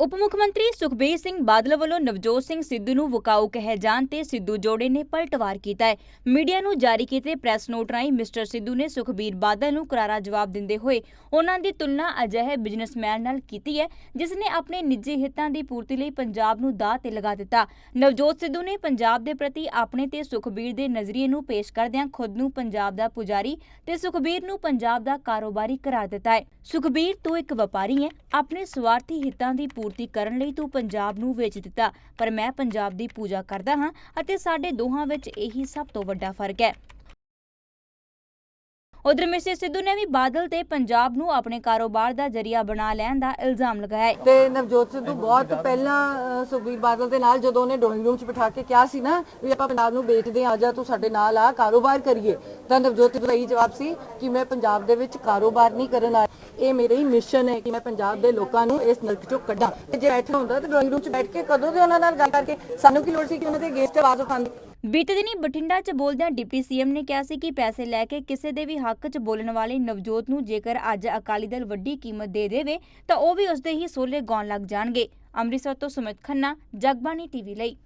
ਉਪ ਮੁੱਖ ਮੰਤਰੀ ਸੁਖਬੀਰ ਸਿੰਘ ਬਾਦਲ ਵੱਲੋਂ ਨਵਜੋਤ ਸਿੰਘ ਸਿੱਧੂ ਨੂੰ ਵਕਾਊ ਕਹੇ ਜਾਣ ਤੇ ਸਿੱਧੂ ਜੋੜੇ ਨੇ ਪਲਟਵਾਰ ਕੀਤਾ ਹੈ। ਮੀਡੀਆ ਨੂੰ ਜਾਰੀ ਕੀਤੇ ਪ੍ਰੈਸ ਨੋਟ ਰਾਹੀਂ ਮਿਸਟਰ ਸਿੱਧੂ ਨੇ ਸੁਖਬੀਰ ਬਾਦਲ ਨੂੰ ਕਰਾਰਾ ਜਵਾਬ ਦਿੰਦੇ ਹੋਏ ਉਹਨਾਂ ਦੀ ਤੁਲਨਾ ਅਜਿਹੇ ਬਿਜ਼ਨਸਮੈਨ ਨਾਲ ਕੀਤੀ ਹੈ, ਜਿਸ ਨੇ ਆਪਣੇ ਨਿੱਜੀ ਹਿੱਤਾਂ ਦੀ ਪੂਰਤੀ ਲਈ ਪੰਜਾਬ ਨੂੰ ਦਾਅ ਤੇ ਲਗਾ ਦਿੱਤਾ। ਨਵਜੋਤ ਸਿੱਧੂ ਨੇ ਪੰਜਾਬ ਦੇ ਪ੍ਰਤੀ ਆਪਣੇ ਤੇ ਸੁਖਬੀਰ ਦੇ ਨਜ਼ਰੀਏ ਨੂੰ ਪੇਸ਼ ਕਰਦਿਆਂ ਖੁਦ ਨੂੰ ਪੰਜਾਬ ਦਾ ਪੁਜਾਰੀ ਤੇ ਸੁਖਬੀਰ ਨੂੰ ਪੰਜਾਬ ਦਾ ਕਾਰੋਬਾਰੀ ਕਰਾਰ ਦਿੱਤਾ ਹੈ। ਸੁਖਬੀਰ, ਤੂੰ ਇੱਕ ਵਪਾਰੀ ਹੈ, ਆਪਣੇ ਸਵਾਰਥੀ ਹਿੱਤਾਂ ਦੀ ਪੂਰਤੀ ਕਰਨ ਲਈ ਤੂੰ ਪੰਜਾਬ ਨੂੰ ਵੇਚ ਦਿੱਤਾ। ਪਰ ਮੈਂ ਪੰਜਾਬ ਦੀ ਪੂਜਾ ਕਰਦਾ ਹਾਂ ਅਤੇ ਸਾਡੇ ਦੋਹਾਂ ਵਿੱਚ ਇਹੀ ਸਭ ਤੋਂ ਵੱਡਾ ਫ਼ਰਕ ਹੈ। ਉਧਰ ਮਿਸਟਰ ਸਿੱਧੂ ਨੇ ਵੀ ਬਾਦਲ ਤੇ ਪੰਜਾਬ ਨੂੰ ਆਪਣੇ ਕਾਰੋਬਾਰ ਦਾ ਜਰੀਆ ਬਣਾ ਲੈਣ ਦਾ ਇਲਜ਼ਾਮ ਲਗਾਇਆ ਹੈ। ਤੇ ਨਵਜੋਤ ਸਿੱਧੂ ਬਹੁਤ ਪਹਿਲਾਂ ਅ, ਸੁਖਬੀਰ ਬਾਦਲ ਦੇ ਨਾਲ ਜਦੋਂ ਉਹਨੇ ਡਰਾਇੰਗ ਰੂਮ 'ਚ ਬਿਠਾ ਕੇ ਕਿਹਾ ਸੀ ਨਾ ਵੀ ਆਪਾਂ ਪੰਜਾਬ ਨੂੰ ਵੇਚਦੇ ਆ ਜਾ ਤੂੰ ਸਾਡੇ ਨਾਲ ਆ ਕਾਰੋਬਾਰ ਕਰੀਏ। ਤਾਂ ਨਵਜੋਤ ਸਿੱਧੂ ਦਾ ਇਹੀ ਜਵਾਬ ਸੀ ਕਿ ਮੈਂ ਪੰਜਾਬ ਦੇ ਵਿੱਚ ਕਾਰੋਬਾਰ ਨਹੀਂ ਕਰਨ ਆਇਆ। ਇਹ ਮੇਰੇ ਹੀ ਮਿਸ਼ਨ ਹੈ ਕਿ ਮੈਂ ਪੰਜਾਬ ਦੇ ਲੋਕਾਂ ਨੂੰ ਇਸ ਨਰਕ 'ਚੋਂ ਕੱਢਾਂ। ਤੇ ਜੇ ਬੈਠਣਾ ਹੁੰਦਾ ਤਾਂ ਡਰਾਇੰਗ ਰੂਮ 'ਚ ਬੈਠ ਕੇ ਕਦੋਂ ਦੇ ਉਹਨਾਂ ਨਾਲ ਗੱਲ ਕਰਕੇ ਸਾਨੂੰ ਕੀ ਲੋੜ ਸੀ ਕਿ ਉਹਨਾਂ ਦੇ ਗੇਸਟ ਆਵਾਜ਼ ਉਠਾਉਂਦੇ ਬੀਤੇ ਦਿਨੀ ਬਠਿੰਡਾ 'ਚ ਬੋਲਦਿਆਂ ਡਿਪਟੀ ਸੀਐਮ ਨੇ ਕਿਹਾ ਸੀ ਕਿ ਪੈਸੇ ਲੈ ਕੇ ਕਿਸੇ ਦੇ ਵੀ ਹੱਕ 'ਚ ਬੋਲਣ ਵਾਲੇ ਨਵਜੋਤ ਨੂੰ ਜੇਕਰ ਅੱਜ ਅਕਾਲੀ ਦਲ ਵੱਡੀ ਕੀਮਤ ਦੇ ਦੇਵੇ, ਤਾਂ ਉਹ ਵੀ ਉਸਦੇ ਹੀ ਸੋਲੇ ਗਾਉਣ ਲੱਗ ਜਾਣਗੇ। ਅੰਮ੍ਰਿਤਸਰ ਤੋਂ ਸੁਮਿਤ ਖੰਨਾ, ਜਗਬਾਣੀ ਟੀਵੀ ਲਈ।